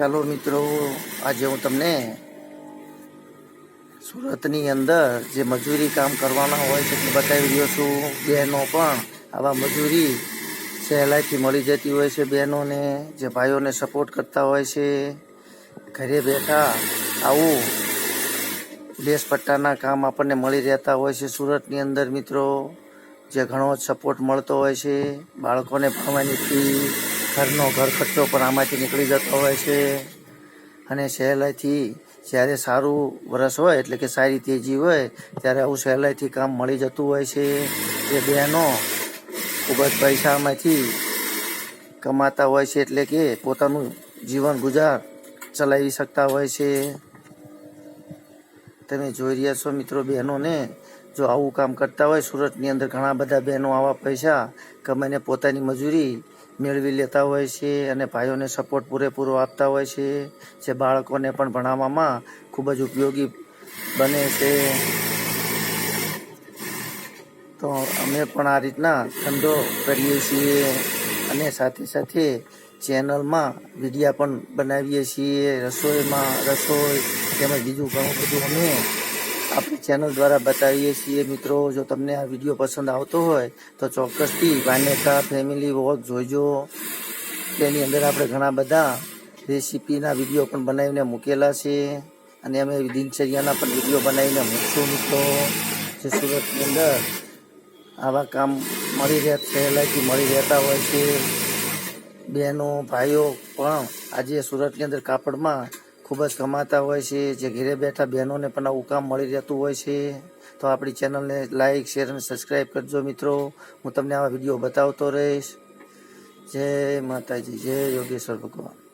ચાલો મિત્રો, આજે હું તમને સુરતની અંદર જે મજૂરી કામ કરવાના હોય છે તે બતાવી રહ્યો છું. બહેનો પણ આવા મજૂરી સહેલાઈથી મળી જતી હોય છે. બહેનોને, જે ભાઈઓને સપોર્ટ કરતા હોય છે. ઘરે બેઠા આવું લેસ પટ્ટાના કામ આપણને મળી રહેતા હોય છે સુરતની અંદર મિત્રો. જે ઘણો જ સપોર્ટ મળતો હોય છે. બાળકોને ભણવાની ફી ઘરનો ઘર ખર્ચો પણ આમાંથી નીકળી જતો હોય છે. અને સહેલાઈથી જ્યારે સારું વરસ હોય, એટલે કે સારી તેજી હોય, ત્યારે આવું સહેલાઈથી કામ મળી જતું હોય છે. એ બહેનો ખૂબ જ પૈસામાંથી કમાતા હોય છે, એટલે કે પોતાનું જીવન ગુજાર ચલાવી શકતા હોય છે. તમે જોઈ રહ્યા છો મિત્રો બહેનોને જો આવું કામ કરતા હોય, સુરતની અંદર ઘણા બધા બહેનો આવા પૈસા કમાઈને પોતાની મજૂરી મેળવી લેતા હોય છે અને ભાઈઓને સપોર્ટ પૂરેપૂરો આપતા હોય છે, જે બાળકોને પણ ભણાવવામાં ખૂબ જ ઉપયોગી બને છે. તો અમે પણ આ રીતના ધંધો કરીએ છીએ અને સાથે સાથે ચેનલમાં વિડીયા પણ બનાવીએ છીએ, રસોઈમાં રસોઈ તેમજ બીજું ઘણું બધું અમે આપણી ચેનલ દ્વારા બતાવીએ છીએ મિત્રો, જો તમને આ વીડિયો પસંદ આવતો હોય, તો ચોક્કસથી વાનેકા ફેમિલી વોક જોઈજો તેની અંદર આપણે ઘણા બધા રેસીપીના વીડિયો પણ બનાવીને મૂકેલા છે. અને અમે દિનચર્યાના પણ વીડિયો બનાવીને મૂકશું મિત્રો. જે સુરતની અંદર આવા કામ મળી રહે પહેલાંથી મળી રહેતા હોય છે. બહેનો, ભાઈઓ પણ આજે સુરતની અંદર કાપડમાં ખૂબ જ કમાતા હોય છે, જે ઘરે બેઠા બહેનોને પણ આવું કામ મળી રહેતું હોય છે, તો આપણી ચેનલને લાઇક શેર અને સબસ્ક્રાઈબ કરજો મિત્રો. હું તમને આવા વીડિયો બતાવતો રહીશ. જય માતાજી, જય યોગેશ્વર ભગવાન.